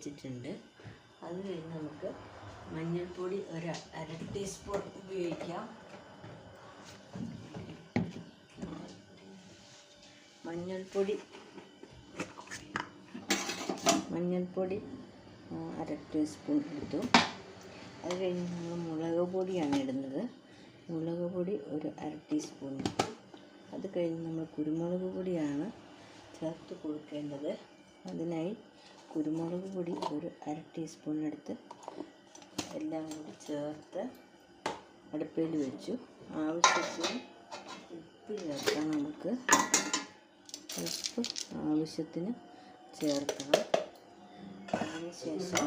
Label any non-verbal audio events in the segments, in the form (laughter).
വെച്ചിട്ടുണ്ട്. അത് കഴിഞ്ഞ് നമുക്ക് മഞ്ഞൾപ്പൊടി ഒരു അര ടീസ്പൂൺ ഉപയോഗിക്കാം. മഞ്ഞൾപ്പൊടി മഞ്ഞൾപ്പൊടി അര ടീസ്പൂൺ എടുത്തു. അത് കഴിഞ്ഞ് നമ്മൾ മുളക് പൊടിയാണ് ഇടുന്നത്. മുളക് പൊടി ഒരു അര ടീസ്പൂൺ അത് കഴിഞ്ഞ് നമ്മൾ കുരുമുളക് പൊടിയാണ് ചേർത്ത് കൊടുക്കേണ്ടത്. അതിനായി കുരുമുളക് പൊടി ഒരു അര ടീസ്പൂൺ എടുത്ത് എല്ലാം കൂടി ചേർത്ത് അടുപ്പയിൽ വെച്ചു. ആവശ്യത്തിന് ഉപ്പ് ചേർക്കാം നമുക്ക്. ഉപ്പ് ആവശ്യത്തിന് ചേർക്കണം. അതിനുശേഷം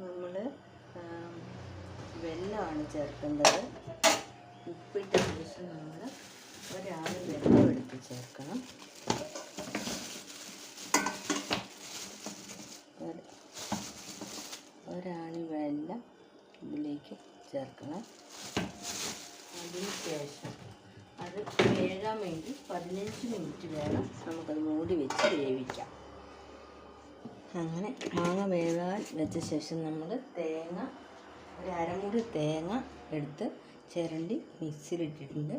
നമ്മൾ വെള്ളമാണ് ചേർക്കേണ്ടത്. ശേഷം നമ്മൾ ഒരാൾ വെള്ളം എടുത്ത് ചേർക്കണം ഒരു- ഒരാണി വെള്ളം ഇതിലേക്ക് ചേർക്കണം. അതിനുശേഷം അത് വേകാൻ വേണ്ടി പതിനഞ്ച് മിനിറ്റ് വേണം നമുക്കത് മൂടി വെച്ച് വേവിക്കാം. അങ്ങനെ മാങ്ങ വേവാൻ വെച്ച ശേഷം നമ്മൾ തേങ്ങ ഒരു അരമുറി തേങ്ങ എടുത്ത് ചിരണ്ടി മിക്സിയിലിട്ടിട്ടുണ്ട്.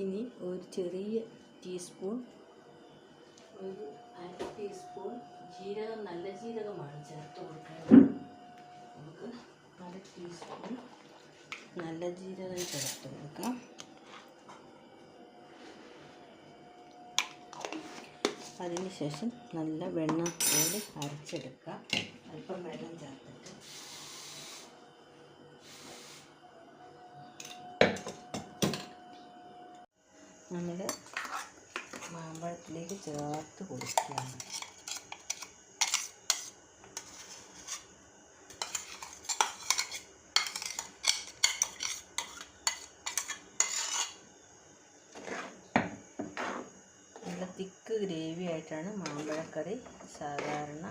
ഇനി ഒരു ചെറിയ ടീസ്പൂൺ ഒരു അര ടീസ്പൂൺ ജീരകം നല്ല ജീരകമാണ് ചേർത്ത് കൊടുക്കേണ്ടത്. നമുക്ക് അര ടീസ്പൂൺ നല്ല ജീരകം ചേർത്ത് കൊടുക്കാം. അതിനുശേഷം നല്ല വെണ്ണ പോലെ അരച്ചെടുക്കുക അല്പം വെള്ളം ചേർത്തിട്ട്. നമ്മൾ മാമ്പഴത്തിലേക്ക് ചേർത്ത് കൊടുക്കുകയാണ്. നല്ല തിക്ക് ഗ്രേവി ആയിട്ടാണ് മാമ്പഴക്കറി സാധാരണ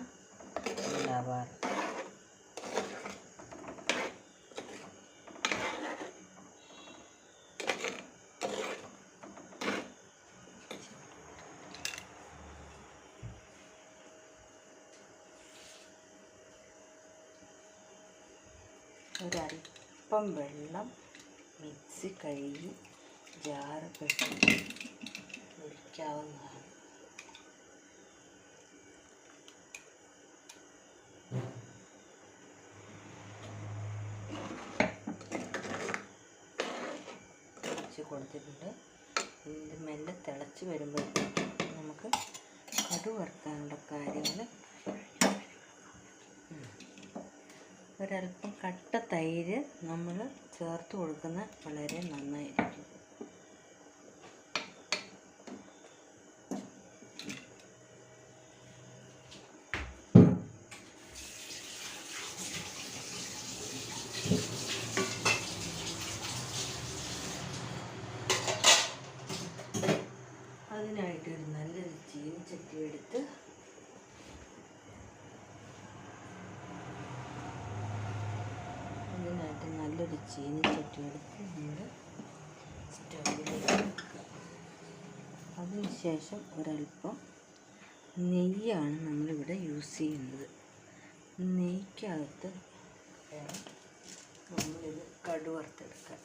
ഉണ്ടാവാറ്. ഒരല്പം വെള്ളം മിക്സി കഴുകി ജാറ് കെട്ടി ഒഴിക്കാവുന്നതാണ്. ഒഴിച്ച് കൊടുത്തിട്ടുണ്ട്. ഇത് മെല്ലെ തിളച്ച് വരുമ്പോഴത്തേക്കും നമുക്ക് കടുവറുക്കാനുള്ള കാര്യങ്ങൾ ഒരല്പം കട്ട തൈര് നമ്മൾ ചേർത്ത് കൊടുക്കുന്നത് വളരെ നന്നായിരിക്കും അതിനായിട്ട് ഒരു നല്ലൊരു ചീനിച്ചട്ടി എടുത്ത് അതിനായിട്ട് നല്ലൊരു ചീനിച്ചട്ടി എടുത്ത് നമ്മൾ സ്റ്റൗവിലേക്ക് അതിനുശേഷം ഒരല്പം നെയ്യാണ് നമ്മളിവിടെ യൂസ് ചെയ്യുന്നത്. നെയ്ക്കകത്ത് നമ്മളിത് കടുവറുത്തെടുക്കാൻ.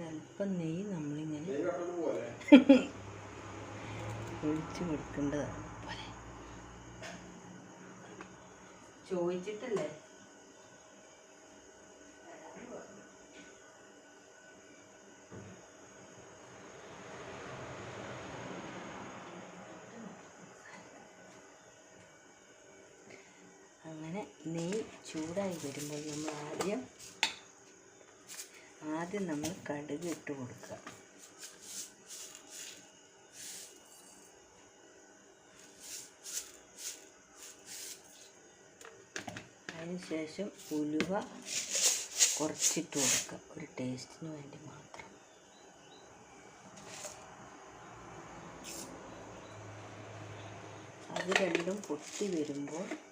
ഒരല്പം നെയ്യ് നമ്മളിങ്ങനെ (laughs) ഒഴിച്ച് കൊടുക്കേണ്ടതാണ്. പോലെ. ചോദിച്ചിട്ടല്ലേ? അങ്ങനെ നെയ്യ് ചൂടായി വരുമ്പോൾ നമ്മൾ ആദ്യം ആദ്യം നമ്മൾ കടുക് ഇട്ട് കൊടുക്കുക. അതിനുശേഷം ഉലുവ കുറച്ചിട്ട് കൊടുക്കുക. ഒരു ടേസ്റ്റിന് വേണ്ടി മാത്രം. അത് രണ്ടും പൊട്ടി വരുമ്പോൾ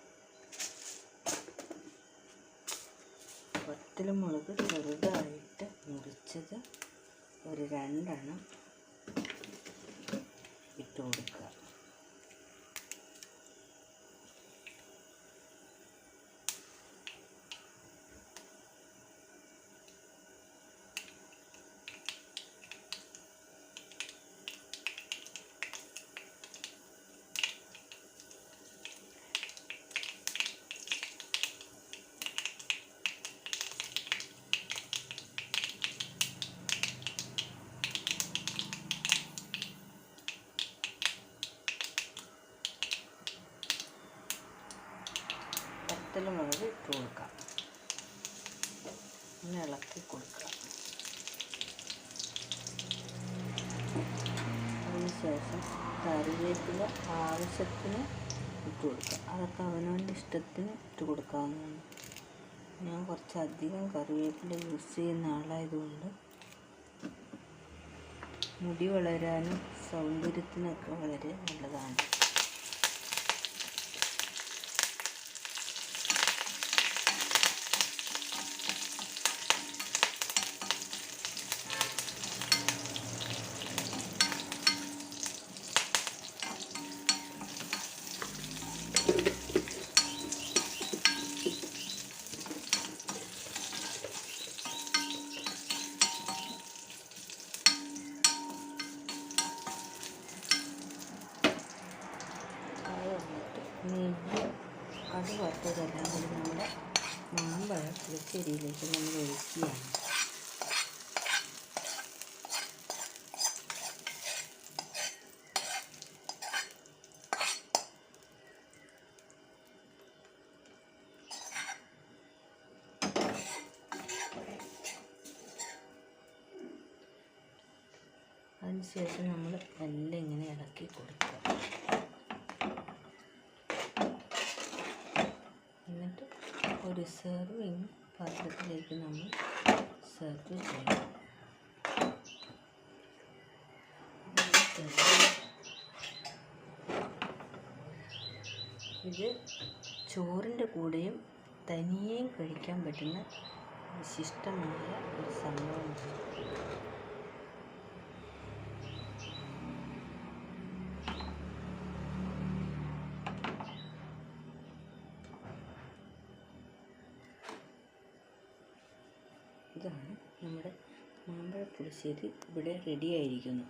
വറ്റൽമുളക് ചെറുതായിട്ട് മുറിച്ചത് ഒരു രണ്ടെണ്ണം ഇട്ട് കൊടുക്കുക. വറ്റൽമുളക് ഇട്ട് കൊടുക്കാം. ഒന്ന് ഇളക്കി കൊടുക്കുക അതിനുശേഷം കറിവേപ്പില ആവശ്യത്തിന് ഇട്ട് കൊടുക്കുക അതൊക്കെ അവനവന്റെ ഇഷ്ടത്തിന് ഇട്ട് കൊടുക്കാവുന്നതാണ്. ഞാൻ കുറച്ചധികം കറിവേപ്പില യൂസ് ചെയ്യുന്ന ആളായതുകൊണ്ട് മുടി വളരാനും സൗന്ദര്യത്തിനൊക്കെ വളരെ നല്ലതാണ്. അത് വറുത്തതെല്ലാം കൂടി നമ്മുടെ മാമ്പഴം പുളിശ്ശേരിയിലേക്ക് നമ്മൾ ഒഴിക്കുകയാണ് അതിനുശേഷം നമ്മൾ എല്ലാം ഇങ്ങനെ ഇളക്കി കൊടുക്കുക. എന്നിട്ട് ഒരു സെർവിങ് പാത്രത്തിലേക്ക് നമ്മൾ സെർവ് ചെയ്യണം. ഇത് ചോറിന്റെ കൂടെയും തനിയെയും കഴിക്കാൻ പറ്റുന്ന വിശിഷ്ടമായ ഒരു സംഭവമാണ്. ഇതാണ് നമ്മുടെ മാമ്പഴ പുളിശ്ശേരി ഇവിടെ റെഡി ആയിരിക്കുന്നു.